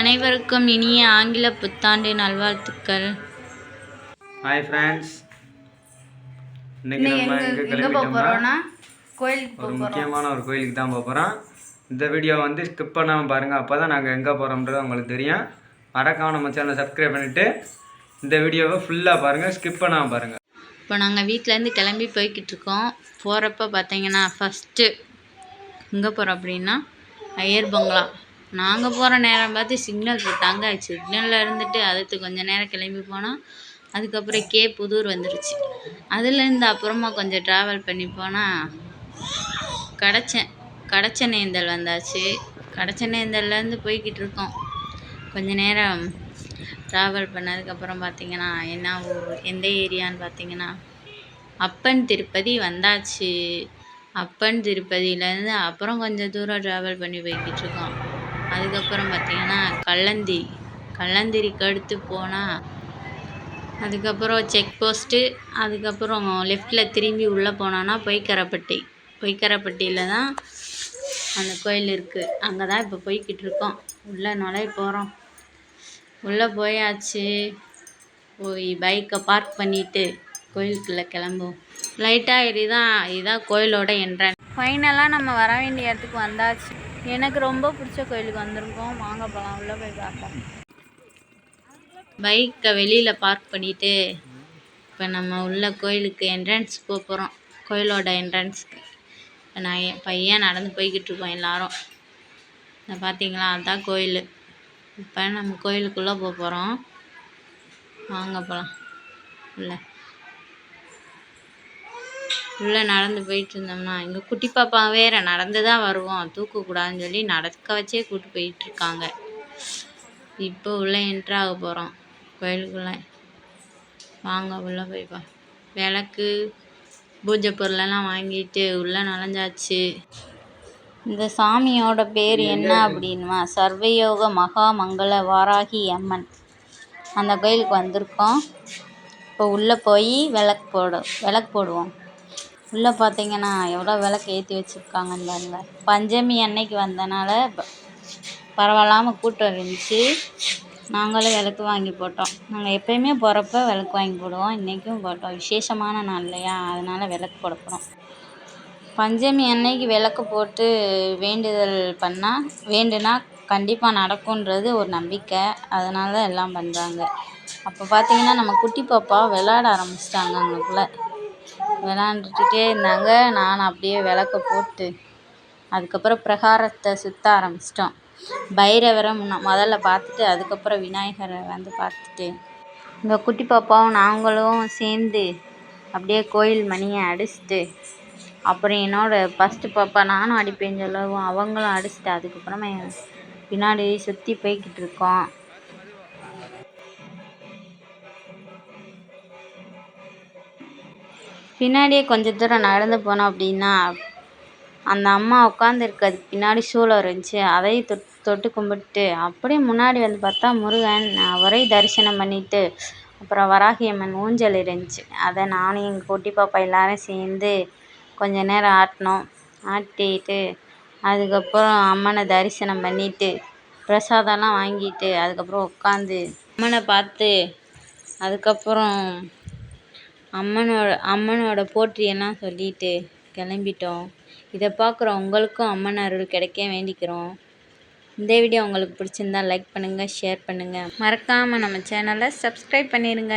அனைவருக்கும் இனிய ஆங்கில புத்தாண்டு நல்வாழ்த்துக்கள். ஹாய் ஃப்ரெண்ட்ஸ் இன்னைக்கு நம்ம எங்கே கிளம்பிட்டோம்னா ஒரு முக்கியமான ஒரு கோயிலுக்கு தான் போக போகிறோம் இந்த வீடியோ வந்து ஸ்கிப் பண்ணாமல் பாருங்கள் அப்போ தான் நாங்கள் எங்கே போகிறோம்ன்றது உங்களுக்கு தெரியும். மறக்காம நம்ம சேனலை சப்ஸ்கிரைப் பண்ணிவிட்டு இந்த வீடியோவை ஃபுல்லாக பாருங்கள் ஸ்கிப் பண்ணாமல் பாருங்கள் இப்போ நாங்கள் வீட்டிலேருந்து கிளம்பி போய்கிட்டு இருக்கோம். போகிறப்ப பார்த்தீங்கன்னா ஃபஸ்ட்டு எங்கே போகிறோம் அப்படின்னா ஐயர் பங்களா நாங்கள் போகிற நேரம் பார்த்து சிக்னல் போட்டாங்க சிக்னலில் இருந்துட்டு அடுத்து கொஞ்சம் நேரம் கிளம்பி போனோம் அதுக்கப்புறம் கே புதூர் வந்துருச்சு. அதுலேருந்து அப்புறமா கொஞ்சம் ட்ராவல் பண்ணி போனால் கடச்சேன் நேந்தல் வந்தாச்சு. கடச்சனேந்தல்லேருந்து போய்கிட்டு இருக்கோம். கொஞ்ச நேரம் ட்ராவல் பண்ணதுக்கப்புறம் பார்த்தீங்கன்னா என்ன ஊர் எந்த ஏரியான்னு பார்த்தீங்கன்னா அப்பன் திருப்பதி வந்தாச்சு. அப்பன் திருப்பதியிலேருந்து அப்புறம் கொஞ்சம் தூரம் ட்ராவல் பண்ணி போய்கிட்டு இருக்கோம். அதுக்கப்புறம் பார்த்திங்கன்னா கள்ளந்தி. கல்லந்திரிக்கு அடுத்து போனால் அதுக்கப்புறம் செக் போஸ்ட்டு அதுக்கப்புறம் லெஃப்டில் திரும்பி உள்ளே போனோன்னா பொய்க்கரைப்பட்டி. பொய்க்கரைப்பட்டியில் தான் அந்த கோயில் இருக்குது அங்கே தான் இப்போ போய்கிட்டு இருக்கோம். உள்ளே நுழைய போகிறோம் உள்ளே போயாச்சு. போய் பைக்கை பார்க் பண்ணிவிட்டு கோயிலுக்குள்ளே கிளம்புவோம். லைட்டாக இதுதான் இதுதான் கோயிலோட என்ட்ரன் ஃபைனலாக நம்ம வர வேண்டிய இடத்துக்கு வந்தாச்சு. எனக்கு ரொம்ப பிடிச்ச கோயிலுக்கு வந்திருக்கோம். வாங்க போகலாம் உள்ளே போய் பார்ப்போம். பைக்கை வெளியில் பார்க் பண்ணிவிட்டு இப்போ நம்ம உள்ள கோயிலுக்கு என்ட்ரன்ஸ் போக போகிறோம் கோயிலோட என்ட்ரன்ஸ்க்கு இப்போ நான் என் பையன் நடந்து போய்கிட்டு இருக்கோம் எல்லாரும். இதை பார்த்தீங்களா அதுதான் கோயில். இப்போ நம்ம கோயிலுக்குள்ளே போக போகிறோம் வாங்க போகலாம் உள்ள. உள்ளே நடந்து போயிட்டு இருந்தோம்னா எங்கள் குட்டி பாப்பா வேற நடந்து தான் வருவோம் தூக்கக்கூடாதுன்னு சொல்லி நடக்க வச்சே கூட்டு போயிட்டு இருக்காங்க இப்போ உள்ளே என்ட்ரு ஆக போகிறோம் கோயிலுக்குள்ளே. வாங்க உள்ளே போய் பா. விளக்கு பூஜை பொருளெல்லாம் வாங்கிட்டு உள்ளே நுழைஞ்சாச்சு. இந்த சாமியோட பேர் என்ன அப்படின்மா சர்வயோக மகா மங்கள வாராகி அம்மன். அந்த கோயிலுக்கு வந்திருக்கோம். இப்போ உள்ளே போய் விளக்கு போடு விளக்கு போடுவோம். உள்ளே பார்த்தீங்கன்னா எவ்வளோ விளக்கு ஏற்றி வச்சுருக்காங்கன்னு பாருங்க. பஞ்சமி அன்னைக்கு வந்தனால பரவாயில்லாமல் கூட்டம் இருந்துச்சு. நாங்களும் விளக்கு வாங்கி போட்டோம். நாங்கள் எப்பயுமே போகிறப்ப விளக்கு வாங்கி போடுவோம். இன்றைக்கும் போட்டோம். விசேஷமான நாள் இல்லையா? அதனால் விளக்கு போட போகிறோம் பஞ்சமி அன்னைக்கு விளக்கு போட்டு வேண்டுதல் பண்ணால் வேண்டுனா கண்டிப்பாக நடக்குன்றது ஒரு நம்பிக்கை. அதனால தான் எல்லாம் பண்ணுறாங்க அப்போ பார்த்தீங்கன்னா நம்ம குட்டி பாப்பா விளாட ஆரம்பிச்சிட்டாங்க அவங்களுக்குள்ள விளாண்டுட்டே இருந்தாங்க. நான் அப்படியே விளக்க போட்டு அதுக்கப்புறம் பிரகாரத்தை சுற்ற ஆரம்பிச்சிட்டோம். பைரவரை முன்ன முதல்ல பார்த்துட்டு அதுக்கப்புறம் விநாயகரை வந்து பார்த்துட்டு இந்த குட்டி பாப்பாவும் நாங்களும் சேர்ந்து அப்படியே கோயில் மணியை அடிச்சுட்டு அப்புறம் என்னோட ஃபஸ்ட்டு பாப்பா நானும் அடிப்பேன் சொல்லவும் அவங்களும் அடிச்சுட்டு அதுக்கப்புறமா பின்னாடி சுற்றி போய்கிட்டு இருக்கோம். பின்னாடியே கொஞ்ச தூரம் நடந்து போனோம் அப்படின்னா அந்த அம்மா உட்காந்துருக்கிறதுக்கு பின்னாடி சூழல் இருந்துச்சு அதையும் தொட் தொட்டு கும்பிட்டு அப்படியே முன்னாடி வந்து பார்த்தா முருகன் அவரை தரிசனம் பண்ணிட்டு அப்புறம் வராகி அம்மன் ஊஞ்சல் இருந்துச்சு அதை நானும் எங்கள் குட்டி பாப்பா எல்லோரும் சேர்ந்து கொஞ்ச நேரம் ஆட்டினோம். ஆட்டிட்டு அதுக்கப்புறம் அம்மனை தரிசனம் பண்ணிட்டு பிரசாதம்லாம் வாங்கிட்டு அதுக்கப்புறம் உட்காந்து அம்மனை பார்த்து அதுக்கப்புறம் அம்மனோட அம்மனோட போற்றியெல்லாம் சொல்லிட்டு கிளம்பிட்டோம். இதை பார்க்குற உங்களுக்கும் அம்மன் அருள் கிடைக்க வேண்டிக்கிறோம். இந்த வீடியோ உங்களுக்கு பிடிச்சிருந்தா லைக் பண்ணுங்கள் ஷேர் பண்ணுங்கள் மறக்காமல் நம்ம சேனலை சப்ஸ்கிரைப் பண்ணிடுங்க